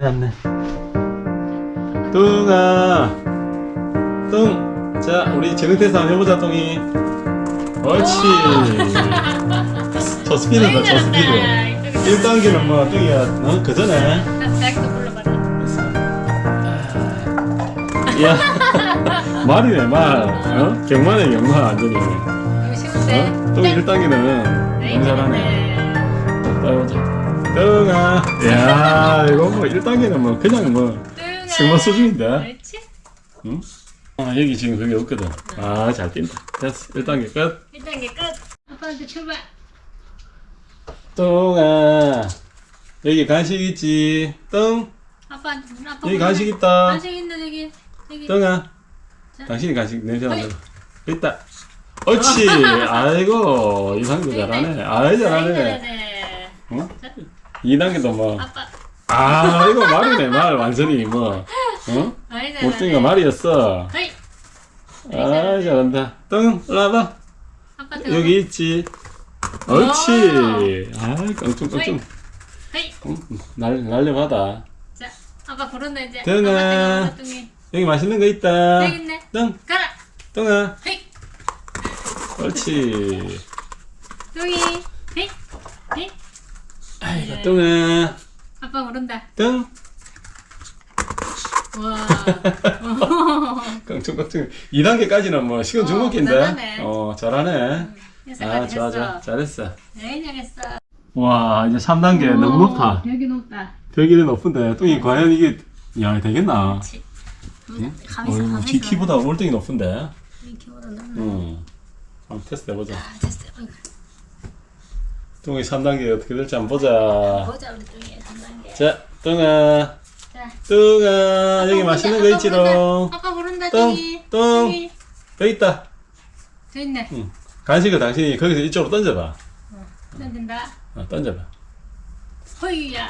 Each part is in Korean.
안네. 뚱아, 뚱. 자, 우리 재능 테스트 한번 해보자, 뚱이. 옳지. 저 스피드다, 저 스피드. 1단계는 뭐, 뚱이야, 어? 그 전에. 나도 불러봐라. 야, 말이네, 말. 어? 경마네, 경마, 완전히. 어? 뚱 1단계는 너무 잘하네. 자, 해보자. 뚱아. 야, 이거 뭐, 1단계는 뭐, 그냥 뭐, 승마 수준인데. 그렇지? 응? 아, 여기 지금 그게 없거든. 아, 잘 뛴다. 됐어. 1단계 끝. 1단계 끝. 아빠한테 출발. 뚱아. 여기 간식 있지. 뚱. 아빠한테 아빠 여기. 간식 있다. 간식 있네. 여기. 뚱아. 자. 당신이 간식 냄새 안 어이. 나. 있다. 옳지. 아이고, 이상도 잘하네. 아이, 잘하네. 잘하네. 어? 2단계 도 뭐. 아빠. 아, 이거 말이네, 말. 완전히 뭐. 어? 많이 잘하네. 말이었어. 아, 잘한다. 뚱, 일로 와봐. 아빠한테 여기 있지. 옳지. 아, 깡충깡충. 응, 날, 날려받아. 자, 아빠 부른다 이제. 뚱아. 뚱이. 여기 맛있는 거 있다. 여기 있네. 뚱, 가라. 뚱아. 헤이. 옳지. 뚱이. 뚱아. 아빠 부른다. 뚱. 와. 깡충깡충. 2단계까지는 뭐, 시간 어, 중국인데. 잘하네. 어, 잘하네. 해석까지 아, 좋아, 좋아. 했어. 잘했어. 네, 잘했어. 와, 이제 3단계 너무 높아. 여기 높다. 벽이 높은데, 뚱이 과연 이게, 야, 되겠나? 그렇지. 응? 가만있어, 어휴, 가만있어. 지 키보다 월등히 높은데. 이 키보다 높네. 응. 한번 테스트 해보자. 아, 됐어. 어이구. 뚱이 3단계 어떻게 될지 한번 보자. 보자 우리 뚱이 3단계. 자, 뚱아. 자. 뚱아, 여기 맛있는 거 있지롱. 아빠 부른다 뚱, 뚱이. 뚱. 뚱이. 여기 있다. 저 있네. 응. 간식을 당신이 거기서 이쪽으로 던져봐. 던진다. 어, 던져봐. 허이야.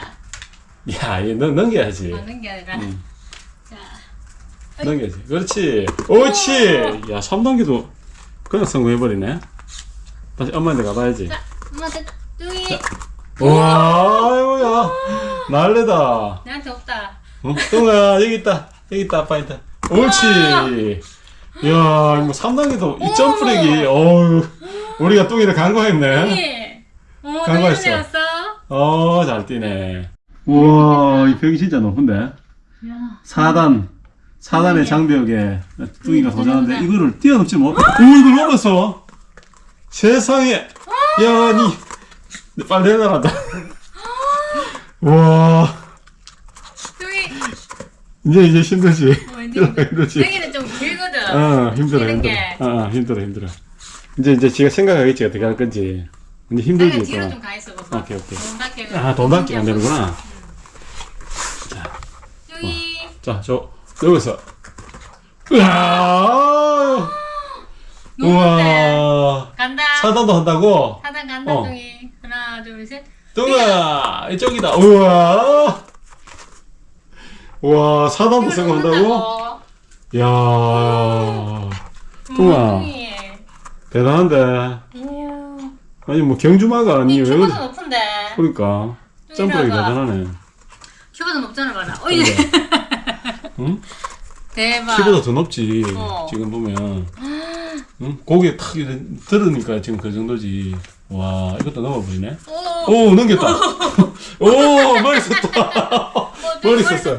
야, 얘 넘, 넘겨야지. 응, 자. 넘겨야지. 그렇지. 옳지. 야, 3단계도 그냥 성공해버리네. 다시 엄마한테 가봐야지. 자, 엄마한테 뚱이. 와, 아이고야. 날래다. 나한테 없다. 어? 뚱아, 여기 있다. 여기 있다, 아빠한테. 옳지. 야, 뭐 3단계도 이 점프력이, 어우, 우리가 뚱이를 간과했네. 뚱이. 어, 왔어. 어, 잘 뛰네. 우와, 이 벽이 진짜 높은데. 야. 4단. 4단의 네. 장벽에 뚱이가 음, 도전하는데. 이거를 뛰어넘지 못. 오, 이걸 넘었어. 세상에. 야, 니. 빨리 해나간다. 와. 이제 이제 힘들지. 어, 이제 힘들지. 뚱이는 좀 길거든. 어, 힘들어, 힘들어. 게. 어, 어, 힘들어, 힘들어. 이제 이제 지가 생각하겠지 어떻게 할 건지. 근데 내가 힘들지 뒤로 또. 좀 가 있어 봐. 오케이, 오케이. 돈 받게. 아, 돈 받기 안 되는구나. 뚱이. 자, 저 여기서. 우와. 높은데. 우와. 간다. 사단도 한다고? 사단 간다 어. 뚱이. 하나 둘 셋. 뚱아, 이쪽이다. 우와. 우와, 사단도 이걸? 넘는다고. 이야. 뚱아. 뚱이. 대단한데. 이야. 아니, 뭐, 경주마가 아니, 이왜 그래? 높은데. 그러니까. 점프력이. 대단하네. 키보다 높잖아 봐라. 어이. 응? 대박. 키보다 더 높지. 어. 지금 보면. 응? 고개 탁 이래 들으니까 지금 그 정도지. 와, 이것도 넘어버리네. 오. 오, 넘겼다. 오, 머리 썼다. 어, 머리 썼어.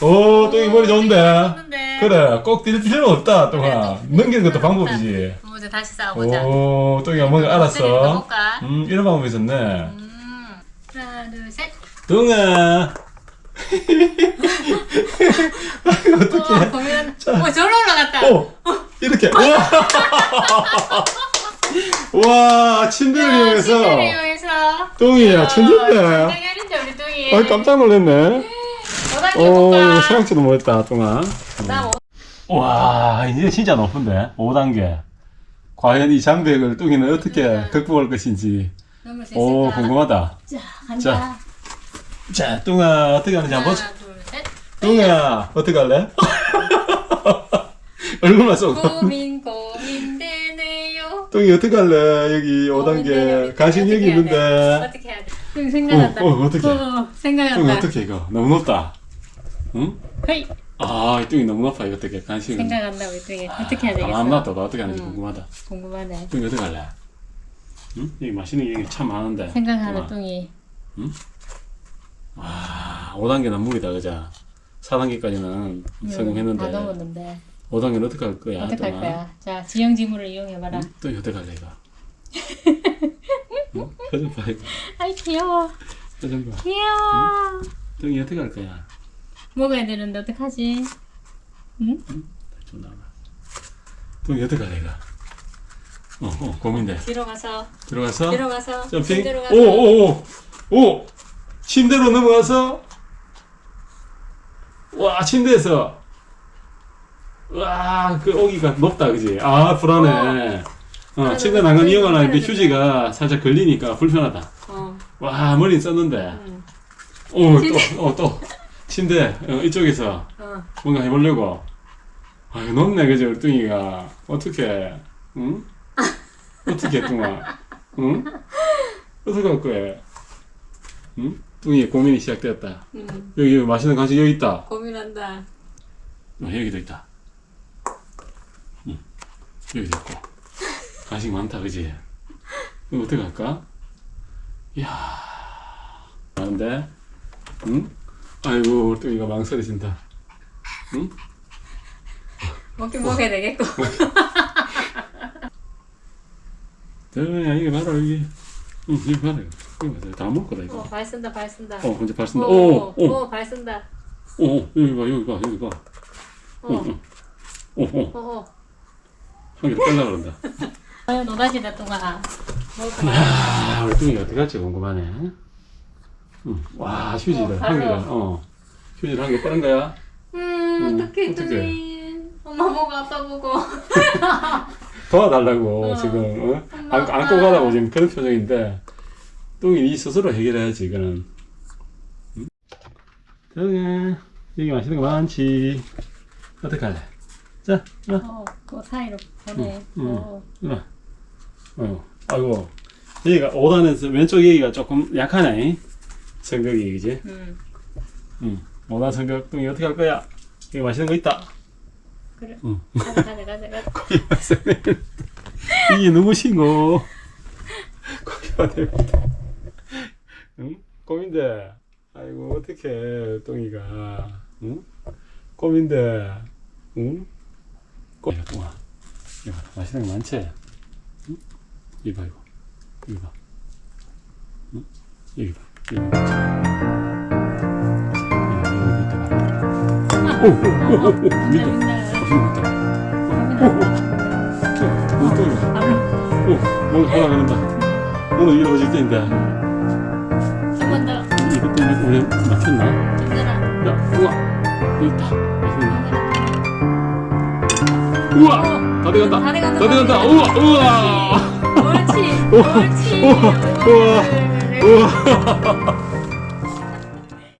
오, 또 이 머리 좋은데. 그래, 꼭 뛸 필요는 없다, 동아. 넘기는 것도. 방법이지. 어, 이제 다시 싸워보자. 오, 똥이가 뭔가 알았어. 음, 이런 방법이 있었네. 음. 하나 둘 셋. 동아. 아이고, 어, 어떡해. 보면 어 저로 올라갔다. 오, 이렇게. 와, 와 침대를 야, 이용해서. 침대를 이용해서. 똥이야, 우리 똥이. 아, 깜짝 놀랐네. 어디 오? 생각지도 못했다. 나 뭐? 와, 이제 진짜 높은데. 5단계. 과연 이 장벽을 뚱이는 어떻게 음. 극복할 것인지. 너무? 오, 궁금하다. 자, 간다. 자, 자, 뚱아, 어떻게 하는지 한번 보자. 하나 둘 셋. 뚱아, 어떻게 할래? 얼굴만 쏘고. 고민 고민되네요. 뚱이 어떻게 할래? 여기 고민되네. 5단계. 간식 여기 어떻게 해야 돼? 있는데. 어떻게 해야 돼? 좀 생각났다. 어, 어, 어떻게? 어, 생각났다. 뚱 어떻게 이거? 너무 높다. 응? 헤이. 아, 이 뚱이 너무 높아. 이거 어떻게 간식은. 생각한다 우리 뚱이 어떻게 해야 되겠어? 안 놔둬봐. 어떻게 하는지 응. 궁금하다. 궁금하네. 뚱이 어떻게 할래? 응? 여기 맛있는 게 참 많은데. 생각하는 와. 뚱이. 아, 5단계는 무리다, 그자. 4단계까지는 음, 다 성공했는데. 넘었는데 5단계는 어떻게 할 거야? 어떻게 할? 거야? 자 지형 지물을 이용해봐라. 응? 뚱이 어떻게 할래, 이거? 응? 표정 봐, 이거. 아이 귀여워. 표정 봐. 귀여워. 뚱이 어떻게 할 거야? 먹어야 되는데 어떡하지? 응? 좀 나와. 뚱이 어떻게 할래, 이거? 어, 어, 고민돼. 가서 들어가서. 뒤로 가서 점핑. 가서 오, 오, 오. 오! 침대로 넘어가서. 와, 침대에서. 와, 그 오기가 높다, 그지? 아, 불안해. 어, 침대 난간 이용하려는데 휴지가 살짝 걸리니까 불편하다. 어. 와, 머리 썼는데. 응. 오, 또, 어, 또. 침대, 어, 이쪽에서 어. 뭔가 해보려고. 아, 높네, 그지, 우리 뚱이가. 어떻게, 응? 어떻게, 뚱아? 응? 어떻게 할 거야? 응? 뚱이 고민이 시작되었다. 응. 여기 맛있는 간식 여기 있다. 고민한다. 어, 여기도 있다. 응. 여기도 있고. 간식 많다, 그지? 이거 어떻게 할까? 이야. 많은데? 응? 아이고, 우리 뚱이가 망설여진다. 응? 먹긴 먹어야 되겠고. 대현아 이게 봐라 여기 응 봐라 이거 이거 봐라 다 먹을 거다 어, 이거 발 쓴다 발 쓴다. 어 이제 발 오, 쓴다 오, 오오오 오, 발 쓴다. 여기 봐 여기 봐 여기 봐 어, 오오한 어, 어. 개를 빼려 그런다 아유 노다지다 뚱아. 먹을 거아 우리 뚱이 어떻게 할지 궁금하네 응 와 휴지를 어, 한 발로. 어 휴지를 한개 빼는 거야 음, 음, 어떡해, 어떡해. 뚱이. 엄마 보고 아빠 보고. 도와달라고 어. 지금 어? 안. 안고 가라고 지금 그런 표정인데 뚱이 니 스스로 해결해야지 이거는 응? 뚱아 여기 맛있는 거 많지 어떻게 할래 자 어. 어, 그 사이로 보내. 응, 응. 어. 어, 어, 아이고, 여기가 5단에서 왼쪽 여기가 조금 약하네. 성격이, 그지? 음, 응. 5단 성격, 뚱이 어떻게 할 거야? 여기 맛있는 거 있다. 그래. 응. 가자, 가자, 가자, 가자. 거기 맛있네. 이게 누구신고? 거기 와대. 응? 꼬민데. 아이고, 어떡해, 뚱이가. 응? 꼬민데. 응? 꼬, 야, 뚱아. 이거 맛있는 거 많지? 응? 이거 봐, 이거. 이거 봐. 응? 여기 봐. 여기 봐. 오, 오, 오, 오, 오, 밑 에. 민다, 맛있는 거 있다. 민다. 오, 뚱이. 바로 오, 뭔가 하라 그런다. 오늘 이거 어질 때인데. 한번 더. 이거 또 우리 막혔나? 힘들어. 야, 우와, 여기 있다. 맛있는 거. 우와, 다 돼간다. 다 돼간다, 다 돼간다. 다 우와, 우와, 옳지, 옳지. 우와, 우와. 우와.